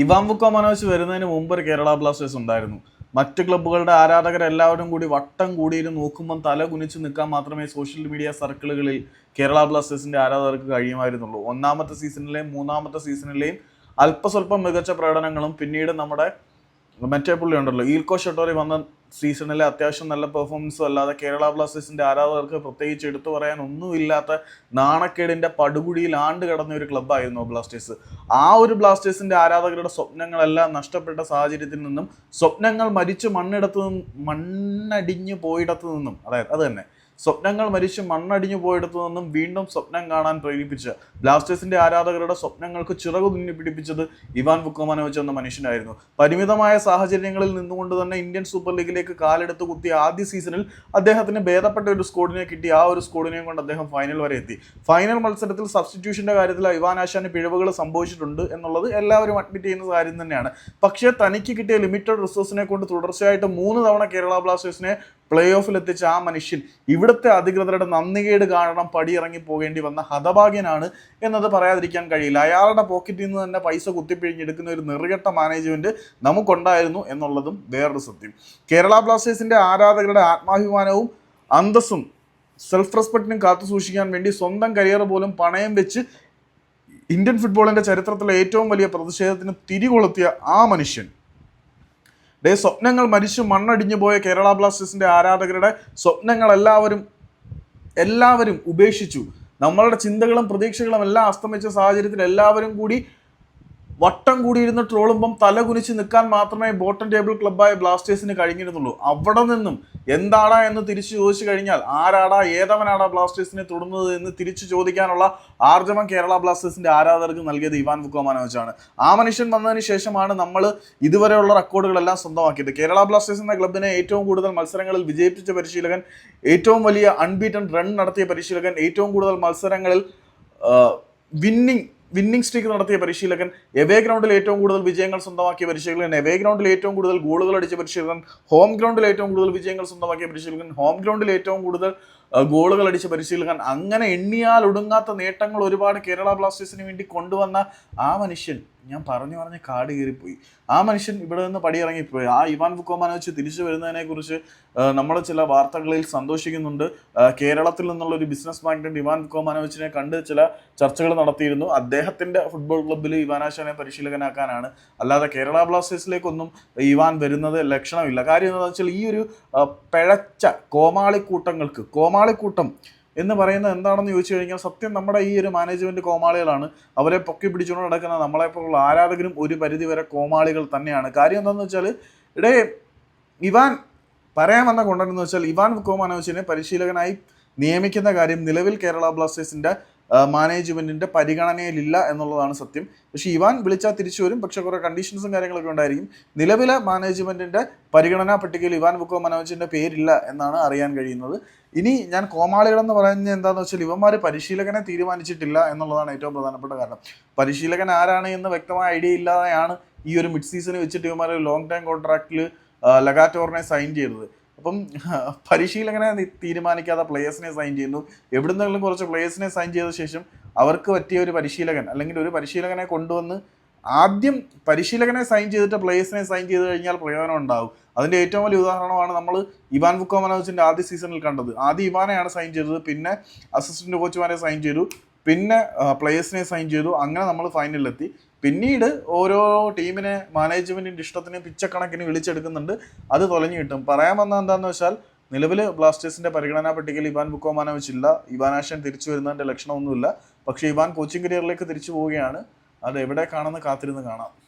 Ivan ബുക്കോ Manoj വരുന്നതിന് മുമ്പ് ഒരു കേരള ബ്ലാസ്റ്റേഴ്സ് ഉണ്ടായിരുന്നു. മറ്റ് ക്ലബ്ബുകളുടെ ആരാധകരെല്ലാവരും കൂടി വട്ടം കൂടിയിരുന്ന് നോക്കുമ്പം തല കുനിച്ച് നിൽക്കാൻ മാത്രമേ സോഷ്യൽ മീഡിയ സർക്കിളുകളിൽ കേരള ബ്ലാസ്റ്റേഴ്സിന്റെ ആരാധകർക്ക് കഴിയുമായിരുന്നുള്ളൂ. ഒന്നാമത്തെ സീസണിലെയും മൂന്നാമത്തെ സീസണിലെയും അല്പസ്വല്പം മികച്ച പ്രകടനങ്ങളും പിന്നീട് നമ്മുടെ മറ്റേ പുള്ളി ഉണ്ടല്ലോ. ഈൽക്കോ ഷട്ടോറി വന്ന സീസണിലെ അത്യാവശ്യം നല്ല പെർഫോമൻസും അല്ലാതെ കേരള ബ്ലാസ്റ്റേഴ്സിന്റെ ആരാധകർക്ക് പ്രത്യേകിച്ച് എടുത്തു പറയാൻ ഒന്നുമില്ലാത്ത നാണക്കേടിന്റെ പടുകുടിയിൽ ആണ്ട് കിടന്ന ഒരു ക്ലബ്ബായിരുന്നു ബ്ലാസ്റ്റേഴ്സ്. ആ ഒരു ബ്ലാസ്റ്റേഴ്സിന്റെ ആരാധകരുടെ സ്വപ്നങ്ങളെല്ലാം നഷ്ടപ്പെട്ട സാഹചര്യത്തിൽ നിന്നും സ്വപ്നങ്ങൾ മരിച്ചു മണ്ണിടത്തു നിന്നും മണ്ണടിഞ്ഞു പോയിടത്തു നിന്നും അതായത് അത് തന്നെ സ്വപ്നങ്ങൾ മരിച്ച് മണ്ണടിഞ്ഞു പോയിടത്തു നിന്നും വീണ്ടും സ്വപ്നം കാണാൻ പ്രേരിപ്പിച്ച് ബ്ലാസ്റ്റേഴ്സിന്റെ ആരാധകരുടെ സ്വപ്നങ്ങൾക്ക് ചിറകു തുന്നി പിടിപ്പിച്ചത് ഇവാൻ ബുക്കോമാനോവിച്ച് എന്ന മനുഷ്യനായിരുന്നു. പരിമിതമായ സാഹചര്യങ്ങളിൽ നിന്നുകൊണ്ട് തന്നെ ഇന്ത്യൻ സൂപ്പർ ലീഗിലേക്ക് കാലെടുത്ത് കുത്തിയ ആദ്യ സീസണിൽ അദ്ദേഹത്തിന് ഭേദപ്പെട്ട ഒരു സ്കോഡിനെ കിട്ടി. ആ ഒരു സ്കോഡിനെയും കൊണ്ട് അദ്ദേഹം ഫൈനൽ വരെ എത്തി. ഫൈനൽ മത്സരത്തിൽ സബ്സ്റ്റിറ്റ്യൂഷന്റെ കാര്യത്തിൽ ഇവാൻ ആശാന് പിഴവുകൾ സംഭവിച്ചിട്ടുണ്ട് എന്നുള്ളത് എല്ലാവരും അഡ്മിറ്റ് ചെയ്യുന്ന കാര്യം തന്നെയാണ്. പക്ഷേ തനിക്ക് കിട്ടിയ ലിമിറ്റഡ് റിസോഴ്സിനെ കൊണ്ട് തുടർച്ചയായിട്ട് മൂന്ന് തവണ കേരള ബ്ലാസ്റ്റേഴ്സിനെ പ്ലേ ഓഫിൽ എത്തിച്ച ആ മനുഷ്യൻ ഇവിടുത്തെ അധികൃതരുടെ നന്ദികേട് കാരണം പടിയിറങ്ങി പോകേണ്ടി വന്ന ഹതഭാഗ്യനാണ് എന്നത് പറയാതിരിക്കാൻ കഴിയില്ല. അയാളുടെ പോക്കറ്റിൽ നിന്ന് തന്നെ പൈസ കുത്തിപ്പിഴിഞ്ഞെടുക്കുന്ന ഒരു നെറുകെട്ട മാനേജ്മെന്റ് നമുക്കുണ്ടായിരുന്നു എന്നുള്ളതും വേറൊരു സത്യം. കേരള ബ്ലാസ്റ്റേഴ്സിന്റെ ആരാധകരുടെ ആത്മാഭിമാനവും അന്തസ്സും സെൽഫ് റെസ്പെക്റ്റിനും കാത്തു സൂക്ഷിക്കാൻ വേണ്ടി സ്വന്തം കരിയർ പോലും പണയം വെച്ച് ഇന്ത്യൻ ഫുട്ബോളിന്റെ ചരിത്രത്തിലെ ഏറ്റവും വലിയ പ്രതിഷേധത്തിന് തിരികൊളുത്തിയ ആ മനുഷ്യൻ ഡേ സ്വപ്നങ്ങൾ മരിച്ചു മണ്ണടിഞ്ഞു പോയ കേരള ബ്ലാസ്റ്റേഴ്സിന്റെ ആരാധകരുടെ സ്വപ്നങ്ങൾ എല്ലാവരും എല്ലാവരും ഉപേക്ഷിച്ചു. നമ്മളുടെ ചിന്തകളും പ്രതീക്ഷകളും എല്ലാം അസ്തമിച്ച സാഹചര്യത്തിൽ എല്ലാവരും കൂടി വട്ടം കൂടിയിരുന്ന് ട്രോളുമ്പം തല കുനിച്ച് നിൽക്കാൻ മാത്രമേ ബോട്ടം ടേബിൾ ക്ലബ്ബായ ബ്ലാസ്റ്റേഴ്സിന് കഴിഞ്ഞിരുന്നുള്ളൂ. അവിടെ നിന്നും എന്താടാ എന്ന് തിരിച്ചു ചോദിച്ചു കഴിഞ്ഞാൽ ആരാടാ ഏതവനാടാ ബ്ലാസ്റ്റേഴ്സിനെ തൊടുന്നത് എന്ന് തിരിച്ചു ചോദിക്കാനുള്ള ആർജവം കേരള ബ്ലാസ്റ്റേഴ്സിന്റെ ആരാധകർക്ക് നൽകിയത് ഇവാൻ ബുക്കോമാനോവിച്ചാണ് ആ മനുഷ്യൻ വന്നതിന് ശേഷമാണ് നമ്മൾ ഇതുവരെയുള്ള റെക്കോർഡുകളെല്ലാം സ്വന്തമാക്കിയത്. കേരള ബ്ലാസ്റ്റേഴ്സ് എന്ന ക്ലബിനെ ഏറ്റവും കൂടുതൽ മത്സരങ്ങളിൽ വിജയിപ്പിച്ച പരിശീലകൻ ഏറ്റവും വലിയ അൺബീറ്റൺ റൺ നടത്തിയ പരിശീലകൻ ഏറ്റവും കൂടുതൽ മത്സരങ്ങളിൽ വിന്നിംഗ് വിന്നിംഗ് സ്ട്രീക്ക് നടത്തിയ പരിശീലകൻ എവേ ഗ്രൗണ്ടിൽ ഏറ്റവും കൂടുതൽ വിജയങ്ങൾ സ്വന്തമാക്കിയ പരിശീലകൻ എവേ ഗ്രൗണ്ടിൽ ഏറ്റവും കൂടുതൽ ഗോളുകൾ അടിച്ച പരിശീലകൻ ഹോം ഗ്രൗണ്ടിൽ ഏറ്റവും കൂടുതൽ വിജയങ്ങൾ സ്വന്തമാക്കിയ പരിശീലകൻ ഹോം ഗ്രൗണ്ടിൽ ഏറ്റവും കൂടുതൽ ഗോളുകൾ അടിച്ച് പരിശീലകൻ അങ്ങനെ എണ്ണിയാൽ ഒടുങ്ങാത്ത നേട്ടങ്ങൾ ഒരുപാട് കേരള ബ്ലാസ്റ്റേഴ്സിന് വേണ്ടി കൊണ്ടുവന്ന ആ മനുഷ്യൻ ഞാൻ പറഞ്ഞു പറഞ്ഞ് കാട് കയറിപ്പോയി ആ മനുഷ്യൻ ഇവിടെ നിന്ന് പടിയിറങ്ങിപ്പോയി. ആ ഇവാൻ ബുക്കോമാനോച്ച് തിരിച്ചു വരുന്നതിനെ കുറിച്ച് നമ്മൾ ചില വാർത്തകളിൽ സന്തോഷിക്കുന്നുണ്ട്. കേരളത്തിൽ നിന്നുള്ള ഒരു ബിസിനസ് മാഗ്നറ്റ് ഇവാൻ ബുക്കോമാനോവിച്ചിനെ കണ്ട് ചില ചർച്ചകൾ നടത്തിയിരുന്നു. അദ്ദേഹത്തിന്റെ ഫുട്ബോൾ ക്ലബ്ബിൽ ഇവാനാശാനെ പരിശീലകനാക്കാനാണ്. അല്ലാതെ കേരള ബ്ലാസ്റ്റേഴ്സിലേക്കൊന്നും ഇവാൻ വരുന്നത് ലക്ഷണമില്ല. കാര്യം എന്താണെന്ന് വെച്ചാൽ ഈ ഒരു പിഴച്ച കോമാളിക്കൂട്ടങ്ങൾക്ക് കോമാളിക്കൂട്ടം എന്ന് പറയുന്നത് എന്താണെന്ന് ചോദിച്ചു കഴിഞ്ഞാൽ സത്യം നമ്മുടെ ഈ ഒരു മാനേജ്മെന്റ് കോമാളികളാണ്. അവരെ പൊക്കി പിടിച്ചുകൊണ്ട് നടക്കുന്ന നമ്മളെപ്പോലുള്ള ആരാധകരും ഒരു പരിധിവരെ കോമാളികൾ തന്നെയാണ്. കാര്യം എന്താണെന്ന് വെച്ചാൽ ഇടേ ഇവാൻ പറയാൻ വന്ന കൊണ്ടെന്ന് വെച്ചാൽ ഇവാൻ കോമാനോച്ചിനെ പരിശീലകനായി നിയമിക്കുന്ന കാര്യം നിലവിൽ കേരള ബ്ലാസ്റ്റേഴ്സിന്റെ ആ, മാനേജ്മെന്റിന്റെ പരിഗണനയിലില്ല എന്നുള്ളതാണ് സത്യം. പക്ഷേ ഇവാൻ വിളിച്ചാൽ തിരിച്ചു വരും. പക്ഷെ കുറെ കണ്ടീഷൻസും കാര്യങ്ങളൊക്കെ ഉണ്ടായിരിക്കും. നിലവിലെ മാനേജ്മെന്റിന്റെ പരിഗണനാ പട്ടികയിൽ ഇവാൻ ബുക്കോ മനോജിന്റെ പേരില്ല എന്നാണ് അറിയാൻ കഴിയുന്നത്. ഇനി ഞാൻ കോമാളികളെന്ന് പറയുന്നത് എന്താണെന്ന് വെച്ചാൽ ഇവന്മാർ പരിശീലകനെ തീരുമാനിച്ചിട്ടില്ല എന്നുള്ളതാണ് ഏറ്റവും പ്രധാനപ്പെട്ട കാരണം. പരിശീലകൻ ആരാണ് എന്ന് വ്യക്തമായ ഐഡിയ ഇല്ലാതെയാണ് ഈ ഒരു മിഡ് സീസൺ വെച്ചിട്ട് ഇവന്മാർ ലോങ് ടൈം കോൺട്രാക്റ്റിൽ ലഗാറ്റോറിനെ സൈൻ ചെയ്തത്. അപ്പം പരിശീലകനെ തീരുമാനിക്കാതെ പ്ലേയേഴ്സിനെ സൈൻ ചെയ്യുന്നു. എവിടുന്നെങ്കിലും കുറച്ച് പ്ലേയേഴ്സിനെ സൈൻ ചെയ്ത ശേഷം അവർക്ക് പറ്റിയ ഒരു പരിശീലകൻ അല്ലെങ്കിൽ ഒരു പരിശീലകനെ കൊണ്ടുവന്ന് ആദ്യം പരിശീലകനെ സൈൻ ചെയ്തിട്ട് പ്ലേയേഴ്സിനെ സൈൻ ചെയ്ത് കഴിഞ്ഞാൽ പ്രയോജനം ഉണ്ടാകും അതിന്റെ ഏറ്റവും വലിയ ഉദാഹരണമാണ് നമ്മൾ ഇവാൻ ബുക്കോമനോവിച്ചിന്റെ ആദ്യ സീസണിൽ കണ്ടത്. ആദ്യം ഇവാനെയാണ് സൈൻ ചെയ്തത്. പിന്നെ അസിസ്റ്റന്റ് കോച്ചുമാരെ സൈൻ ചെയ്തു. പിന്നെ പ്ലേയേഴ്സിനെ സൈൻ ചെയ്തു. അങ്ങനെ നമ്മൾ ഫൈനലിലെത്തി പിന്നീട് ഓരോ ടീമിനെ മാനേജ്മെന്റിന്റെ ഇഷ്ടത്തിന് പിച്ചക്കണക്കിന് വിളിച്ചെടുക്കുന്നുണ്ട്. അത് തൊലഞ്ഞു കിട്ടും. പറയാൻ വന്ന എന്താണെന്ന് വെച്ചാൽ നിലവിൽ ബ്ലാസ്റ്റേഴ്സിന്റെ പരിഗണനാ പട്ടികയിൽ ഇവാൻ ബുക്കോമാനോവിച്ച് ഇല്ല ഇവാൻ ആഷൻ തിരിച്ചു വരുന്നതിന്റെ ലക്ഷണമൊന്നുമില്ല. പക്ഷേ ഇവാൻ കോച്ചിങ് കരിയറിലേക്ക് തിരിച്ചു പോവുകയാണ്. അത് എവിടെ കാണുന്ന കാത്തിരുന്ന് കാണാം.